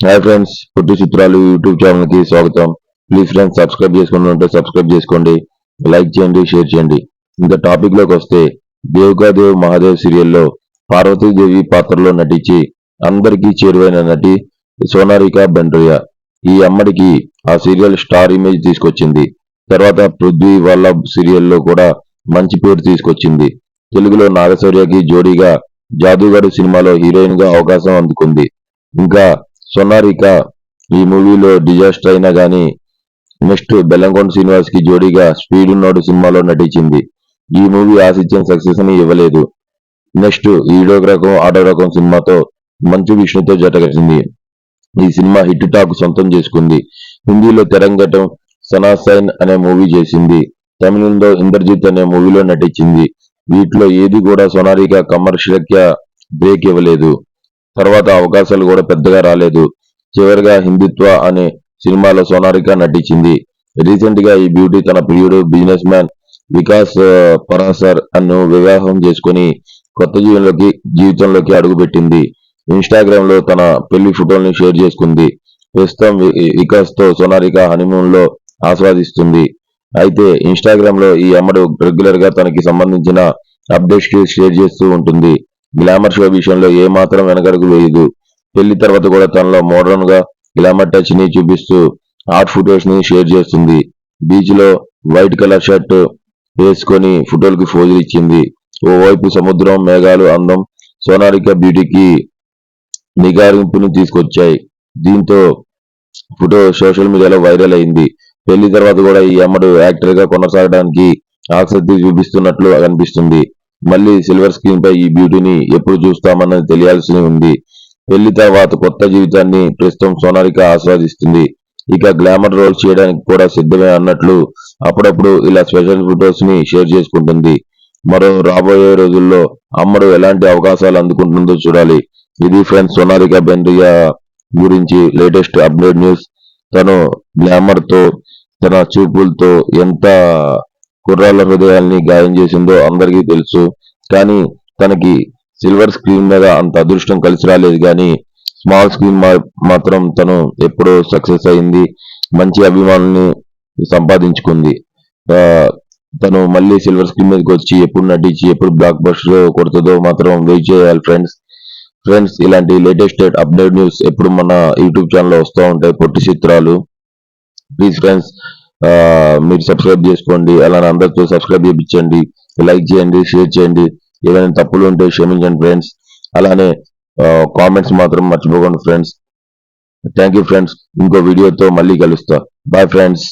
Hi friends పుట్టి చిత్రాలు YouTube ఛానల్కి స్వాగతం. ప్లీజ్ ఫ్రెండ్స్ సబ్స్క్రైబ్ చేసుకుని ఉంటే సబ్స్క్రైబ్ చేసుకోండి. లైక్ చేయండి షేర్ చేయండి. ఇంకా టాపిక్లోకి వస్తే దేవ్ మహాదేవ్ సీరియల్లో పార్వతీదేవి పాత్రలో నటించి అందరికీ చేరువైన నటి సోనారికా బెండ్రియా. ఈ అమ్మడికి ఆ సీరియల్ స్టార్ ఇమేజ్ తీసుకొచ్చింది. తర్వాత పృథ్వీ వాళ్ళ సీరియల్లో కూడా మంచి పేరు తీసుకొచ్చింది. తెలుగులో నాగశౌర్యకి జోడీగా జాదూగడు సినిమాలో హీరోయిన్గా అవకాశం అందుకుంది. ఇంకా సొనారిక. ఈ మూవీలో డిజాస్టర్ అయినా గానీ నెక్స్ట్ బెల్లంకొండ శ్రీనివాస్కి జోడీగా స్పీడ్ ఉన్నాడు సినిమాలో నటించింది. ఈ మూవీ ఆశించిన సక్సెస్ని ఇవ్వలేదు. నెక్స్ట్ ఈడో రకం ఆడో రకం సినిమాతో మంచు విష్ణుతో జతకట్టింది ఈ సినిమా హిట్ టాక్ సొంతం చేసుకుంది. హిందీలో తెరంగటం సనాసైన్ అనే మూవీ చేసింది. తమిళంలో ఇంద్రజిత్ అనే మూవీలో నటించింది. వీటిలో ఏది కూడా సొనారిక కమర్షియల్ బ్రేక్ ఇవ్వలేదు. తర్వాత అవకాశాలు కూడా పెద్దగా రాలేదు. చివరిగా హిందుత్వ అనే సినిమాలో సోనారిక నటించింది. రీసెంట్గా ఈ బ్యూటీ తన ప్రియుడు బిజినెస్ మ్యాన్ వికాస్ పరాసర్ అను వివాహం చేసుకుని కొత్త జీవనలోకి జీవితంలోకి అడుగుపెట్టింది. ఇన్స్టాగ్రామ్లో తన పెళ్ళి ఫోటోల్ని షేర్ చేసుకుంది. ప్రస్తుతం వికాస్తో సోనారిక హనీమూన్లో ఆస్వాదిస్తుంది. అయితే ఇన్స్టాగ్రామ్లో ఈ అమ్మడు రెగ్యులర్గా తనకి సంబంధించిన అప్డేట్స్ షేర్ చేస్తూ ఉంటుంది. గ్లామర్ షో విషయంలో ఏ మాత్రం వెనకడుగు వేయదు. పెళ్ళి తర్వాత కూడా తనలో మోడర్న్గా గ్లామర్ టచ్ని చూపిస్తూ ఆర్ట్ ఫొటోస్ని షేర్ చేస్తుంది. బీచ్లో వైట్ కలర్ షర్ట్ వేసుకొని ఫోటోలకి ఫోజులు ఇచ్చింది. ఓవైపు సముద్రం మేఘాలు అందం సోనారిక బ్యూటీకి నిగారింపును తీసుకొచ్చాయి. దీంతో ఫోటో సోషల్ మీడియాలో వైరల్ అయింది. పెళ్ళి తర్వాత కూడా ఈ అమ్మడు యాక్టర్గా కొనసాగడానికి ఆసక్తి చూపిస్తున్నట్లు కనిపిస్తుంది మళ్ళీ సిల్వర్ స్క్రీన్ పై ఈ బ్యూటీని ఎప్పుడు చూస్తామన్నది తెలియాల్సి ఉంది. పెళ్ళి తర్వాత కొత్త జీవితాన్ని ప్రస్తుతం సోనాలిక ఆస్వాదిస్తుంది. ఇక గ్లామర్ రోల్స్ చేయడానికి కూడా సిద్ధమే అన్నట్లు అప్పుడప్పుడు ఇలా స్పెషల్ ఫొటోస్ని షేర్ చేసుకుంటుంది. మరో రాబోయే రోజుల్లో అమ్మడు ఎలాంటి అవకాశాలు అందుకుంటుందో చూడాలి. ఇది ఫ్రెండ్స్ సోనాలిక బెండ్రియా గురించి లేటెస్ట్ అప్డేట్ న్యూస్. తను గ్లామర్తో తన చూపులతో ఎంత కుర్రాళ్ళ హృదయాల్ని గాయం చేసిందో అందరికీ తెలుసు. కానీ తనకి సిల్వర్ స్క్రీన్ మీద అంత అదృష్టం కలిసి రాలేదు. కానీ స్మాల్ స్క్రీన్ మాత్రం తను ఎప్పుడో సక్సెస్ అయింది. మంచి అభిమానుల్ని సంపాదించుకుంది. తను మళ్ళీ సిల్వర్ స్క్రీన్ మీదకి వచ్చి ఎప్పుడు నటించి ఎప్పుడు బ్లాక్ బస్టర్ కొడుతుందో మాత్రం వెయిట్ చేయాలి ఫ్రెండ్స్. ఫ్రెండ్స్ ఇలాంటి లేటెస్ట్ అప్డేట్ న్యూస్ ఎప్పుడు మన యూట్యూబ్ ఛానల్లో వస్తూ ఉంటాయి. పొట్టి చిత్రాలు. ప్లీజ్ ఫ్రెండ్స్ మీరు సబ్స్క్రైబ్ చేసుకోండి అలానే అందరితో సబ్స్క్రైబ్ చేయించండి లైక్ చేయండి షేర్ చేయండి ఏదైనా తప్పులు ఉంటే క్షమించండి ఫ్రెండ్స్ అలానే కామెంట్స్ మాత్రం మర్చిపోకండి ఫ్రెండ్స్ థ్యాంక్ యూ ఫ్రెండ్స్ ఇంకో వీడియోతో మళ్ళీ కలుస్తా. Bye friends